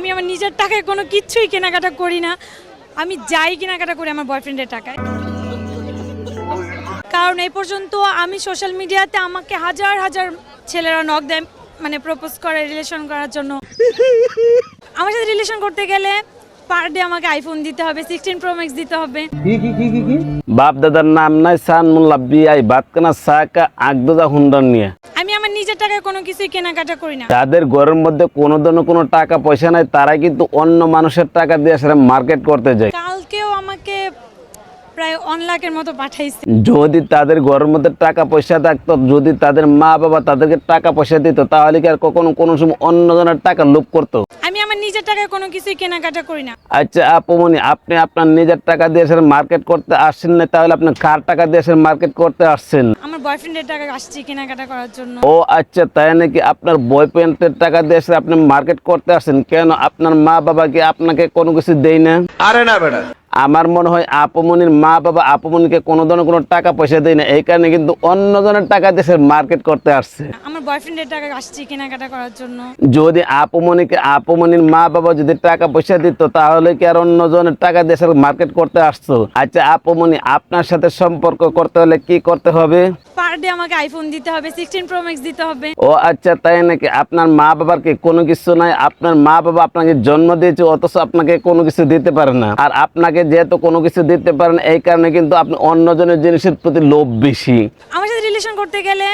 আমি আমার নিজের টাকায় কোনো কিচ্ছুই কেনাকাটা করি না। আমি যাই কেনাকাটা করি আমার বয়ফ্রেন্ডের টাকায়। কারণ এই পর্যন্ত আমি সোশ্যাল মিডিয়াতে আমাকে হাজার হাজার ছেলেরা নক দেয় মানে প্রপোজ করে রিলেশন করার জন্য। আমার সাথে রিলেশন করতে গেলে পার ডে আমাকে আইফোন দিতে হবে সিক্সটিন প্রো ম্যাক্স দিতে হবে। বাপ দাদার নাম নাই সান মোল্লা বিআই বাতকানা সাকা আগদা হুন্ডার নিয়ে আমি আমার নিজের টাকায় কোনো কিছুই কেনাকাটা করি না। যাদের ঘরের মধ্যে কোনো ধরনের কোনো টাকা পয়সা নাই তারা কিন্তু অন্য মানুষের টাকা দিয়ে সেটা মার্কেট করতে যায়। কালকেও আমাকে প্রায় অন লাখের মতো পাঠাইছে। যদি তাদের ঘরের মধ্যে টাকা পয়সা থাকতো যদি তাদের মা বাবা তাদেরকে টাকা পয়সা দিত তাহলে কি আর কখনো কোনো সময় অন্য জনের টাকা লোভ করতো? আমি আমার নিজের টাকায় কোনো কিছুই কেনাকাটা করি না। আচ্ছা আপুমনি আপনি আপনার নিজের টাকা দিয়ে মার্কেট করতে আসছেন না তাহলে আপনি কার টাকা দিয়ে মার্কেট করতে আসছেন? বয়ফ্রেন্ডের টাকা আসছি কেনাকাটা করার জন্য। ও আচ্ছা তাই নাকি আপনার বয়ফ্রেন্ডের টাকা দিয়ে আপনি মার্কেট করতে আসছেন? কেন আপনার মা বাবা কি আপনাকে কোনো কিছু দেয় না? আরে না বেটা। আমার মনে হয় আপমনির মা বাবা আপমনিকে কোনো ধরনের কোনো টাকা পয়সা দেয় না। এই কারণে কিন্তু অন্য জনের টাকা দেশের মার্কেট করতে আসছে। আমার বয়ফ্রেন্ডের টাকা আসছি কেনাকাটা করার জন্য। যদি আপমনিকে আপমনির মা বাবা যদি টাকা পয়সা দিত তাহলে কি আর অন্য জনের টাকা দেশের মার্কেট করতে আসতো? আচ্ছা আপমনি আপনার সাথে সম্পর্ক করতে হলে কি করতে হবে? পার ডে আমাকে আইফোন দিতে হবে সিক্সটিন প্রো ম্যাক্স দিতে হবে। ও আচ্ছা তাই নাকি? আপনার মা বাবার কি কোনো কিছু নাই? আপনার মা বাবা আপনাকে জন্ম দিয়েছে অথচ আপনাকে কোনো কিছু দিতে পারে না। আর আপনাকে যেহেতু কোনো কিছু দিতে পারেন এই কারণে কিন্তু আপনি অন্যজনের জিনিসের প্রতি লোভ বেশি। আমার সাথে রিলেশন করতে গেলে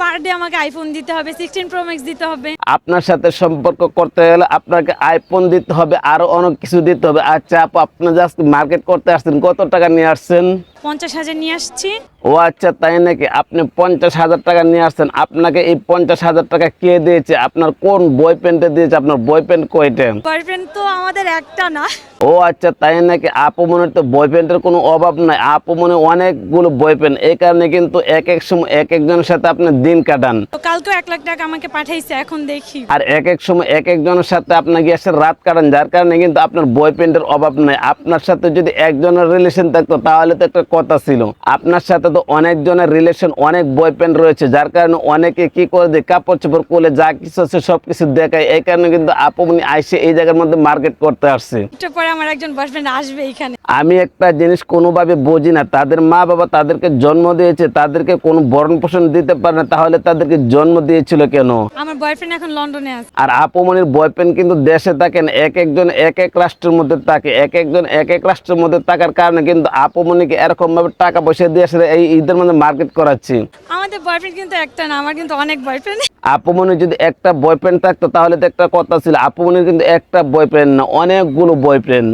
পার ডে আমাকে আইফোন দিতে হবে সিক্সটিন প্রো ম্যাক্স দিতে হবে। আপনার সাথে সম্পর্ক করতে গেলে আপনাকে আইফোন দিতে হবে আরও অনেক কিছু দিতে হবে। আচ্ছা আপু আপনি জাস্ট মার্কেট করতে আসছেন কত টাকা নিয়ে আসছেন? পঞ্চাশ হাজার নিয়ে আসছি। ও আচ্ছা তাই নাকি? আপনি পঞ্চাশ হাজার টাকা নিয়ে আসছেন। আপনাকে এই পঞ্চাশ হাজার টাকা কে দিয়েছে? আপনার কোন বই পেন্টে দিয়েছে? আপনার বই পেন্ট কয়টা? বয়ফ্রেন্ড তো আমাদের একটা না। ও আচ্ছা তাই নাকি? আপু মনে তো বয়ফ্রেন্ডের কোনো অভাব নাই। আপু মনে অনেকগুলো বয়ফ্রেন্ড এই কারণে কিন্তু এক এক সময় এক একজনের সাথে আপনি দিন কাটান। তো কালকেও এক লাখ টাকা আমাকে পাঠাইছে এখন দেখি। আর এক এক সময় এক একজনের সাথে আপনার গিয়ে রাত কাটান। যার কারণে কিন্তু আপনার বয়ফ্রেন্ডের অভাব নাই। আপনার সাথে যদি একজনের রিলেশন থাকতো তাহলে তো একটা কথা ছিল। আপনার সাথে তো অনেকজনের রিলেশন অনেক বয়ফ্রেন্ড রয়েছে যার কারণে অনেকে কি করে দেয় কাপড় চোপড় করলে যা কিছু আছে সব কিছু দেখায় এই কারণে কিন্তু আপুমনি আইসে এই জায়গার মধ্যে মার্কেট করতে আসছে। একটু পরে আমার একজন বয়ফ্রেন্ড আসবে এখানে। আমি একটা জিনিস কোনোভাবে বুঝি না তাদের মা বাবা তাদেরকে জন্ম দিয়েছে তাদেরকে কোনো ভরণ পোষণ দিতে পারে না তাহলে তাদেরকে জন্ম দিয়েছিল কেন? আমার বয়ফ্রেন্ড এখন লন্ডনে আছে। আর আপুমনির বয়ফ্রেন্ড কিন্তু দেশে থাকেন এক একজন এক এক রাষ্ট্রের মধ্যে থাকে এক একজন এক এক রাষ্ট্রের মধ্যে থাকার কারণে কিন্তু আপুমনিকে এরকম ভাবে টাকা পয়সা দিয়ে আসলে এই ঈদের মধ্যে মার্কেট করাচ্ছি। আমাদের বয়ফ্রেন্ড কিন্তু একটা না আমার কিন্তু অনেক বয়ফ্রেন্ড আপুমনির যদি একটা বয়ফ্রেন্ড থাকতো তাহলে তো একটা কথা ছিল আপু মনে কিন্তু একটা বয়ফ্রেন্ড না অনেকগুলো বয়ফ্রেন্ড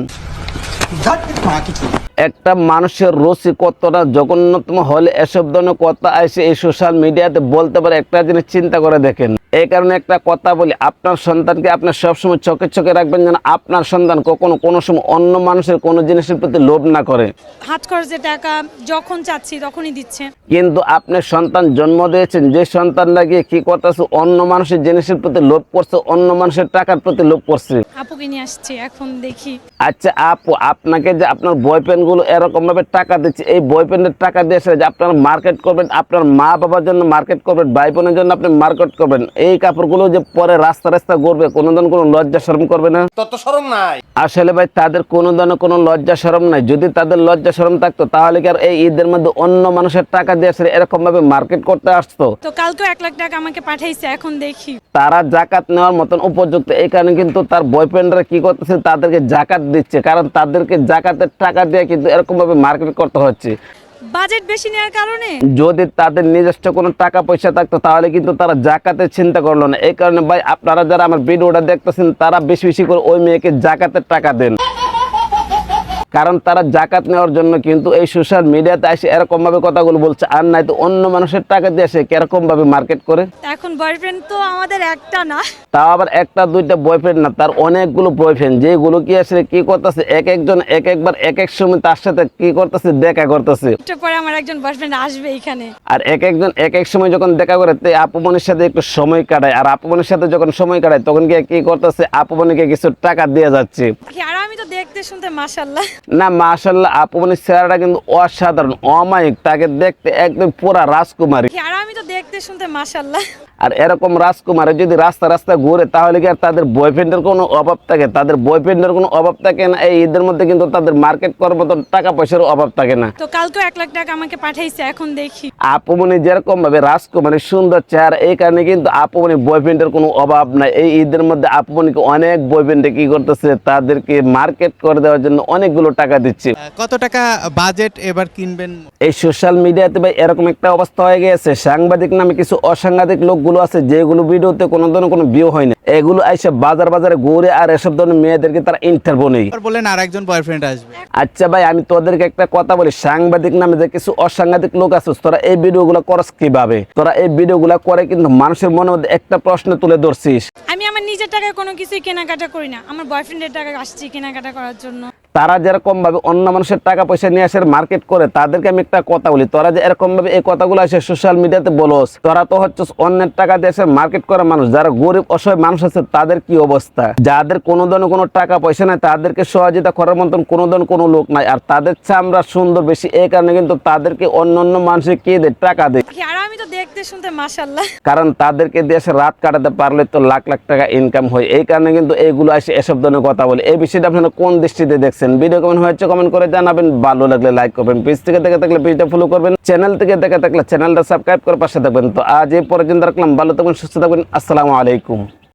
একটা মানুষের রসি কতটা জঘন্যতম হলে এসব ধরনের কথা এসে এই সোশ্যাল মিডিয়াতে বলতে পারে একটা জিনিস চিন্তা করে দেখেন। এই কারণে একটা কথা বলি আপনার সন্তানকে আপনি সবসময় চোখে চোখে রাখবেন যেন আপনার সন্তান কখনো কোনো সময় অন্য মানুষের কোনো জিনিসের প্রতি লোভ না করে। হাত খরচের টাকা যখন চাচ্ছি তখনই দিচ্ছে। কিন্তু আপনি সন্তান জন্ম দিয়েছেন যে সন্তান লাগিয়ে কি করতেছে অন্য মানুষের জিনিসের প্রতি লোভ করছে অন্য মানুষের টাকার প্রতি লোভ করছে। আপুকে নিয়ে আসছি এখন দেখি। আচ্ছা আপু আপনাকে যে আপনার বয়ফ্রেন্ড গুলো এরকম ভাবে টাকা দিচ্ছে এই বয়ফ্রেন্ডের টাকা দিয়েছে যে আপনার মার্কেট করবেন আপনার মা বাবার জন্য মার্কেট করবেন ভাই বোনের জন্য আপনি মার্কেট করবেন এই কাপড়গুলো যে পরে রাস্তা রাস্তা করবে কোনো দিন কোনো লজ্জা শরম করবে না। তোর তো সরম নাই। আসলে ভাই তাদের কোনো ধরনের কোনো লজ্জা শরম নাই। যদি তাদের লজ্জা শরম থাকতো তাহলে কি আর এই ঈদের মধ্যে অন্য মানুষের টাকা দিয়েছে এরকম ভাবে মার্কেট করতে আসতো? তো কালকেও এক লাখ টাকা আমাকে পাঠাইছে এখন দেখি। তারা জাকাত নেওয়ার মতন উপযুক্ত এই কারণে কিন্তু তার বয়ফ্রেন্ডরা কি করতেছে তাদেরকে জাকাত দিচ্ছে। কারণ তাদেরকে জাকাতের টাকা দিয়ে কিন্তু এরকম ভাবে মার্কেট করতে হচ্ছে। বাজেট বেশি নেওয়ার কারণে? যদি তাদের নিজস্ব কোনো টাকা পয়সা থাকতো তাহলে কিন্তু তারা জাকাতের চিন্তা করল না। এই কারণে ভাই আপনারা যারা আমার ভিডিওটা দেখতেছেন তারা বেশি বেশি করে ওই মেয়েকে জাকাতের টাকা দেন। কারণ তারা জাকাত নেওয়ার জন্য কিন্তু এই সোশ্যাল মিডিয়াতে এসে এরকম ভাবে কথাগুলো বলছে আর নাই তো অন্য মানুষের টাকা দিয়ে এসে কীরকম ভাবে মার্কেট করে? এখন বয়ফ্রেন্ড তো আমাদের একটা না। তাও আবার একটা দুইটা বয়ফ্রেন্ড না তার অনেকগুলো বয়ফ্রেন্ড যেগুলো কি আসলে কি করতেছে এক একজন এক একবার এক এক সময় তার সাথে কি করতেছে দেখা করতেছে। একটু পরে আমার একজন বয়ফ্রেন্ড আসবে এখানে। আর এক একজন এক এক সময় যখন দেখা করে তে আপুমনির সাথে একটু সময় কাটায় আর আপুমনির সাথে যখন সময় কাটায় তখন গিয়ে কি করতেছে আপুমনিকে কিছু টাকা দিয়ে যাচ্ছে। আর আমি তো দেখতে শুনতে মাশাল্লাহ না মাশাল্লাহ আপু মানে চেহারাটা কিন্তু অসাধারণ অমায়িক তাকে দেখতে একদম পুরা রাজকুমারী। আর আমি তো দেখতে শুনতে মাশাল্লাহ আর এরকম রাজকুমারের যদি রাস্তা রাস্তা ঘুরে তাহলে কি আর তাদের বয়ফ্রেন্ডের কোনো অভাব থাকে? তাদের বয়ফ্রেন্ডের কোনো অভাব থাকে না? এই ঈদের মধ্যে কিন্তু তাদের মার্কেট করার মতো টাকা পয়সার অভাব থাকে না। তো কালকেও এক লাখ টাকা আমাকে পাঠাইছে এখন দেখি। আপুমনি যেরকম ভাবে রাজকুমারী সুন্দর চেহারা এই কারণে কিন্তু আপুমনি বয়ফ্রেন্ডের কোনো অভাব নাই। এই ঈদের মধ্যে আপুমনিকে অনেক বয়ফ্রেন্ডে কি করতেছে? তাদেরকে মার্কেট করে দেওয়ার জন্য অনেকগুলো টাকা দিচ্ছে? কত টাকা বাজেট এবার কিনবেন? এই সোশ্যাল মিডিয়াতে ভাই এরকম একটা অবস্থা হয়ে গেছে সাংবাদিক নামে কিছু অসাংবাদিক লোকগুলো আছে যেগুলো ভিডিওতে কোনো ধরনের কোনো বিয়ে হয় না। এগুলো এসে বাজার বাজারে ঘুরে আর এসব ধরনের মেয়েদেরকে তারা ইন্টারভিউ নেই। বললেন আর একজন বয়ফ্রেন্ড আসবে। আচ্ছা ভাই আমি তোদেরকে একটা কথা বলি। সাংবাদিক নামে যে কিছু অসাংবাদিক লোক আছে তোরা এই ভিডিওগুলো করস কীভাবে? তোরা এই ভিডিওগুলো করে কিন্তু মানুষের মনের মধ্যে একটা প্রশ্ন তুলে ধরছিস। আমি আমার নিজের টাকায় কোনো কিছুই কেনাকাটা করি না। আমার বয়ফ্রেন্ডের টাকা আসছি কেনাকাটা করার জন্য। তারা যেরকম ভাবে অন্য মানুষের টাকা পয়সা নিয়ে আসে মার্কেট করে তাদেরকে আমি একটা কথা বলি তোরা যে এরকম ভাবে এই কথাগুলো আসে সোশ্যাল মিডিয়াতে বলোস তোরা তো হচ্ছে অন্যের টাকা দিয়ে এসে মার্কেট করা মানুষ যারা গরিব অসহায় মানুষ আছে তাদের কি অবস্থা? যাদের কোনো ধরনের কোনো টাকা পয়সা নাই তাদেরকে সহযোগিতা করার মতন কোনো ধরনের কোনো লোক নাই আর তাদের চামড়া সুন্দর বেশি এই কারণে কিন্তু তাদেরকে অন্য অন্য মানুষের কে দেয়? টাকা দেয়। আর আমি তো দেখতে শুনতে মাশাল্লাহ কারণ তাদেরকে দেশে রাত কাটাতে পারলে তো লাখ লাখ টাকা ইনকাম হয় এই কারণে কিন্তু এইগুলো আসে এসব ধরনের কথা বলে। এই বিষয়টা আপনারা কোন দৃষ্টিতে দেখছেন? ভিডিও কমেন্ট হয়েছে কমেন্ট করে জানাবেন। ভালো লাগলে লাইক করবেন পেজ থেকে দেখে থাকলে পেজটা ফলো করবেন চ্যানেল থেকে দেখে থাকলে চ্যানেলটা সাবস্ক্রাইব করে পাশে থাকবেন। তো আজ এই পর্যন্ত রাখলাম, ভালো থাকবেন, সুস্থ থাকবেন, আসসালামু আলাইকুম।